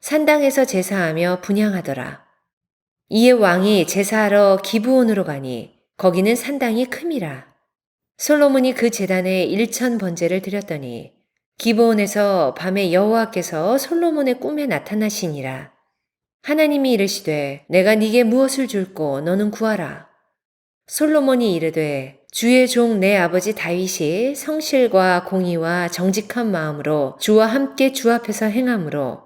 산당에서 제사하며 분양하더라. 이에 왕이 제사하러 기브온으로 가니 거기는 산당이 큼이라. 솔로몬이 그 제단에 일천 번제를 드렸더니 기브온에서 밤에 여호와께서 솔로몬의 꿈에 나타나시니라. 하나님이 이르시되 내가 네게 무엇을 줄고 너는 구하라. 솔로몬이 이르되 주의 종 내 아버지 다윗이 성실과 공의와 정직한 마음으로 주와 함께 주 앞에서 행함으로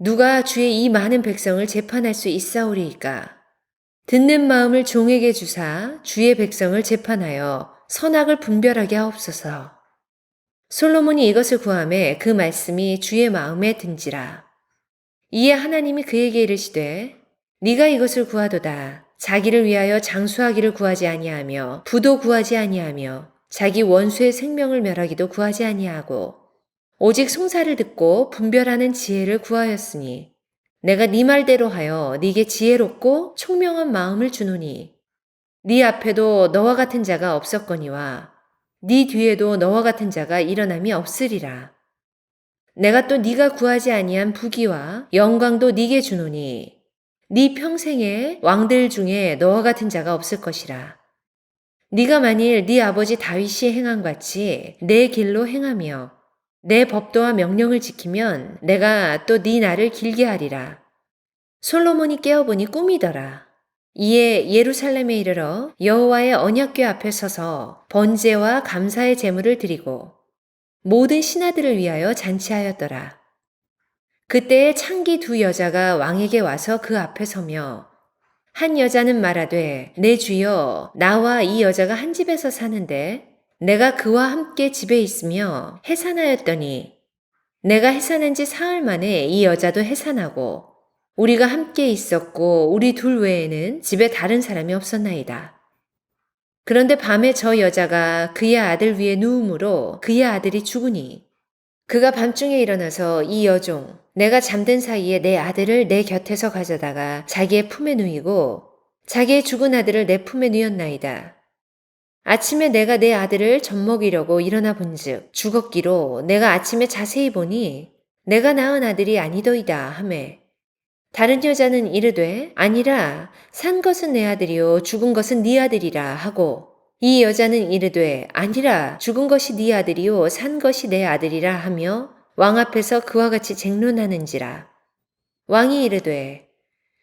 누가 주의 이 많은 백성을 재판할 수 있사오리이까? 듣는 마음을 종에게 주사 주의 백성을 재판하여 선악을 분별하게 하옵소서. 솔로몬이 이것을 구함에 그 말씀이 주의 마음에 든지라. 이에 하나님이 그에게 이르시되 네가 이것을 구하도다. 자기를 위하여 장수하기를 구하지 아니하며 부도 구하지 아니하며 자기 원수의 생명을 멸하기도 구하지 아니하고 오직 송사를 듣고 분별하는 지혜를 구하였으니 내가 네 말대로 하여 네게 지혜롭고 총명한 마음을 주노니 네 앞에도 너와 같은 자가 없었거니와 네 뒤에도 너와 같은 자가 일어남이 없으리라. 내가 또 네가 구하지 아니한 부귀와 영광도 네게 주노니 네 평생에 왕들 중에 너와 같은 자가 없을 것이라. 네가 만일 네 아버지 다윗이 행한 같이 내 길로 행하며 내 법도와 명령을 지키면 내가 또 네 날을 길게 하리라. 솔로몬이 깨어보니 꿈이더라. 이에 예루살렘에 이르러 여호와의 언약궤 앞에 서서 번제와 감사의 제물을 드리고 모든 신하들을 위하여 잔치하였더라. 그때에 창기 두 여자가 왕에게 와서 그 앞에 서며 한 여자는 말하되 내 주여 나와 이 여자가 한 집에서 사는데 내가 그와 함께 집에 있으며 해산하였더니 내가 해산한 지 사흘 만에 이 여자도 해산하고 우리가 함께 있었고 우리 둘 외에는 집에 다른 사람이 없었나이다. 그런데 밤에 저 여자가 그의 아들 위에 누움으로 그의 아들이 죽으니 그가 밤중에 일어나서 이 여종 내가 잠든 사이에 내 아들을 내 곁에서 가져다가 자기의 품에 누이고 자기의 죽은 아들을 내 품에 누였나이다. 아침에 내가 내 아들을 젖먹이려고 일어나 본즉 죽었기로 내가 아침에 자세히 보니 내가 낳은 아들이 아니더이다 하매 다른 여자는 이르되 아니라 산 것은 내 아들이요 죽은 것은 네 아들이라 하고 이 여자는 이르되 아니라 죽은 것이 네 아들이요 산 것이 내 아들이라 하며 왕 앞에서 그와 같이 쟁론하는지라. 왕이 이르되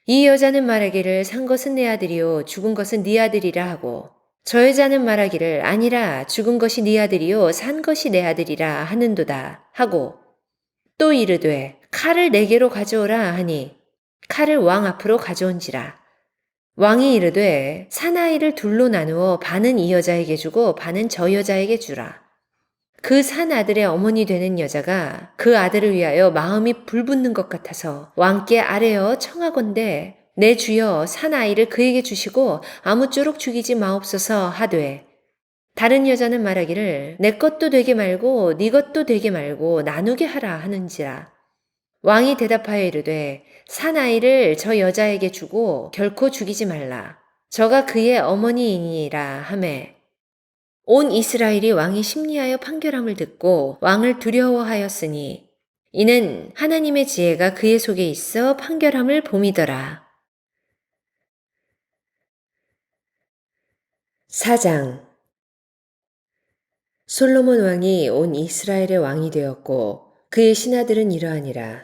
이 여자는 말하기를 산 것은 내 아들이요 죽은 것은 네 아들이라 하고 저 여자는 말하기를 아니라 죽은 것이 네 아들이요 산 것이 내 아들이라 하는도다 하고 또 이르되 칼을 내게로 가져오라 하니 칼을 왕 앞으로 가져온지라. 왕이 이르되 사나이를 둘로 나누어 반은 이 여자에게 주고 반은 저 여자에게 주라. 그 산 아들의 어머니 되는 여자가 그 아들을 위하여 마음이 불붙는 것 같아서 왕께 아뢰어 청하건대 내 주여 산 아이를 그에게 주시고 아무쪼록 죽이지 마옵소서 하되. 다른 여자는 말하기를 내 것도 되게 말고 네 것도 되게 말고 나누게 하라 하는지라. 왕이 대답하여 이르되 산 아이를 저 여자에게 주고 결코 죽이지 말라. 저가 그의 어머니이니라 하매. 온 이스라엘이 왕이 심리하여 판결함을 듣고 왕을 두려워하였으니 이는 하나님의 지혜가 그의 속에 있어 판결함을 봄이더라. 4장 솔로몬 왕이 온 이스라엘의 왕이 되었고 그의 신하들은 이러하니라.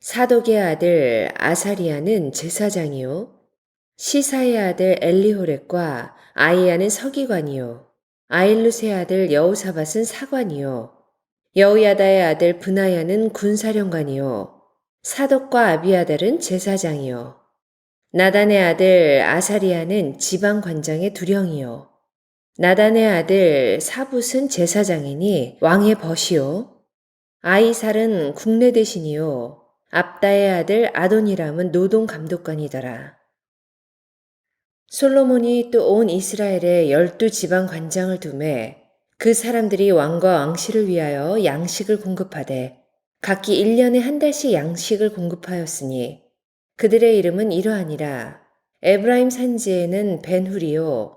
사독의 아들 아사리아는 제사장이요. 시사의 아들 엘리호렉과 아이야는 서기관이요. 아일루스의 아들 여우사밧은 사관이요. 여우야다의 아들 브나야는 군사령관이요. 사독과 아비아달은 제사장이요. 나단의 아들 아사리아는 지방 관장의 두령이요. 나단의 아들 사붓은 제사장이니 왕의 벗이요. 아이살은 국내 대신이요. 압다의 아들 아도니람은 노동 감독관이더라. 솔로몬이 또 온 이스라엘에 열두 지방 관장을 두매 그 사람들이 왕과 왕실을 위하여 양식을 공급하되 각기 1년에 한 달씩 양식을 공급하였으니 그들의 이름은 이러하니라. 에브라임 산지에는 벤후리요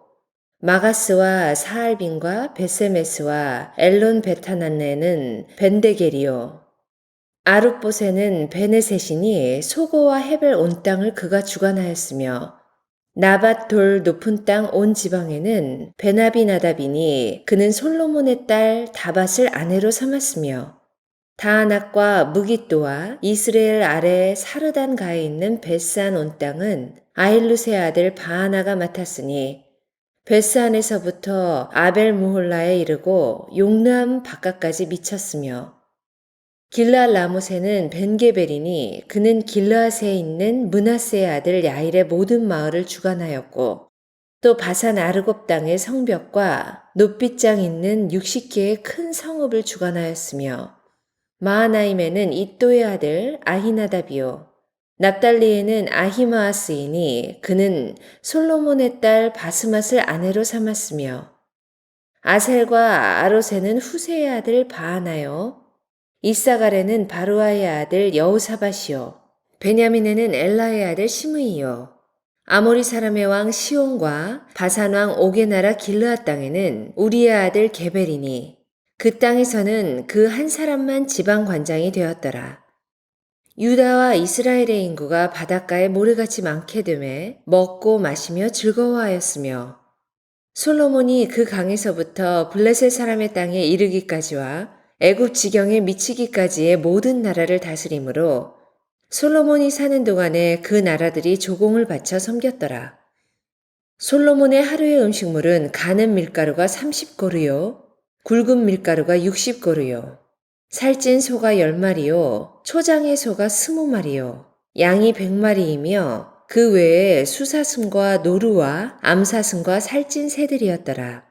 마가스와 사알빈과 베세메스와 엘론 베타난네는 벤데겔이요 아룻봇에는 베네셋이니 소고와 헤벨 온 땅을 그가 주관하였으며 나밧 돌 높은 땅 온 지방에는 베나비나답이니 그는 솔로몬의 딸 다밧을 아내로 삼았으며 다아낙과 무기또와 이스라엘 아래 사르단 가에 있는 베스안 온 땅은 아일루스의 아들 바하나가 맡았으니 베스안에서부터 아벨 무홀라에 이르고 용남 바깥까지 미쳤으며 길라 라모세는 벤게벨이니 그는 길라스에 있는 문하세의 아들 야일의 모든 마을을 주관하였고 또 바산 아르곱 땅의 성벽과 높빗장 있는 60개의 큰 성읍을 주관하였으며 마하나임에는 이또의 아들 아히나답이요. 납달리에는 아히마아스이니 그는 솔로몬의 딸 바스맛을 아내로 삼았으며 아셀과 아로세는 후세의 아들 바하나요. 이사갈에는 바루아의 아들 여우사밧이요. 베냐민에는 엘라의 아들 시므이요. 아모리 사람의 왕 시온과 바산 왕 옥의 나라 길르앗 땅에는 우리의 아들 게벨이니 그 땅에서는 그 한 사람만 지방 관장이 되었더라. 유다와 이스라엘의 인구가 바닷가에 모래같이 많게 되매 먹고 마시며 즐거워하였으며 솔로몬이 그 강에서부터 블레셋 사람의 땅에 이르기까지와 애굽 지경에 미치기까지의 모든 나라를 다스림으로 솔로몬이 사는 동안에 그 나라들이 조공을 바쳐 섬겼더라. 솔로몬의 하루의 음식물은 가는 밀가루가 30고르요, 굵은 밀가루가 60고르요, 살찐 소가 10마리요, 초장의 소가 20마리요, 양이 100마리이며 그 외에 수사슴과 노루와 암사슴과 살찐 새들이었더라.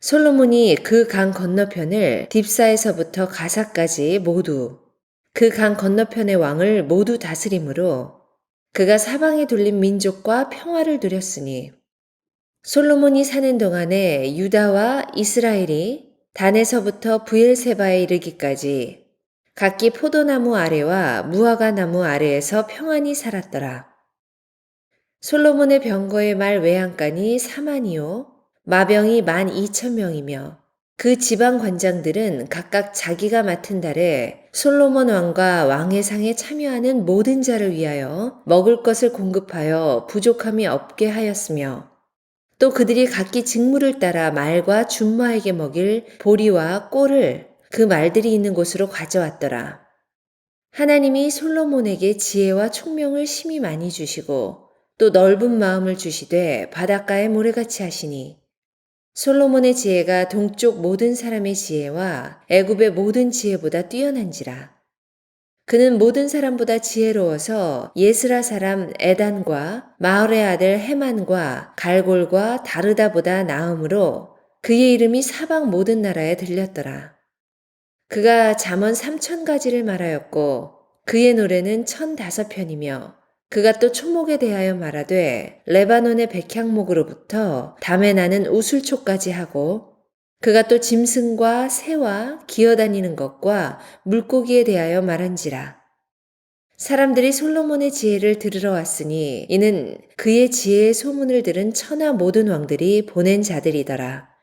솔로몬이 그 강 건너편을 딥사에서부터 가사까지 모두 그 강 건너편의 왕을 모두 다스림으로 그가 사방에 둘린 민족과 평화를 누렸으니 솔로몬이 사는 동안에 유다와 이스라엘이 단에서부터 부엘세바에 이르기까지 각기 포도나무 아래와 무화과 나무 아래에서 평안히 살았더라. 솔로몬의 병거의 말 외양간이 4만이요 마병이 만 2천 명이며 그 지방 관장들은 각각 자기가 맡은 달에 솔로몬 왕과 왕의 상에 참여하는 모든 자를 위하여 먹을 것을 공급하여 부족함이 없게 하였으며 또 그들이 각기 직무를 따라 말과 준마에게 먹일 보리와 꼴을 그 말들이 있는 곳으로 가져왔더라. 하나님이 솔로몬에게 지혜와 총명을 심히 많이 주시고 또 넓은 마음을 주시되 바닷가에 모래같이 하시니 솔로몬의 지혜가 동쪽 모든 사람의 지혜와 애굽의 모든 지혜보다 뛰어난지라. 그는 모든 사람보다 지혜로워서 예스라 사람 에단과 마을의 아들 헤만과 갈골과 다르다보다 나음으로 그의 이름이 사방 모든 나라에 들렸더라. 그가 잠언 삼천 가지를 말하였고 그의 노래는 천 다섯 편이며 그가 또 초목에 대하여 말하되 레바논의 백향목으로부터 담에 나는 우술초까지 하고 그가 또 짐승과 새와 기어다니는 것과 물고기에 대하여 말한지라. 사람들이 솔로몬의 지혜를 들으러 왔으니 이는 그의 지혜의 소문을 들은 천하 모든 왕들이 보낸 자들이더라.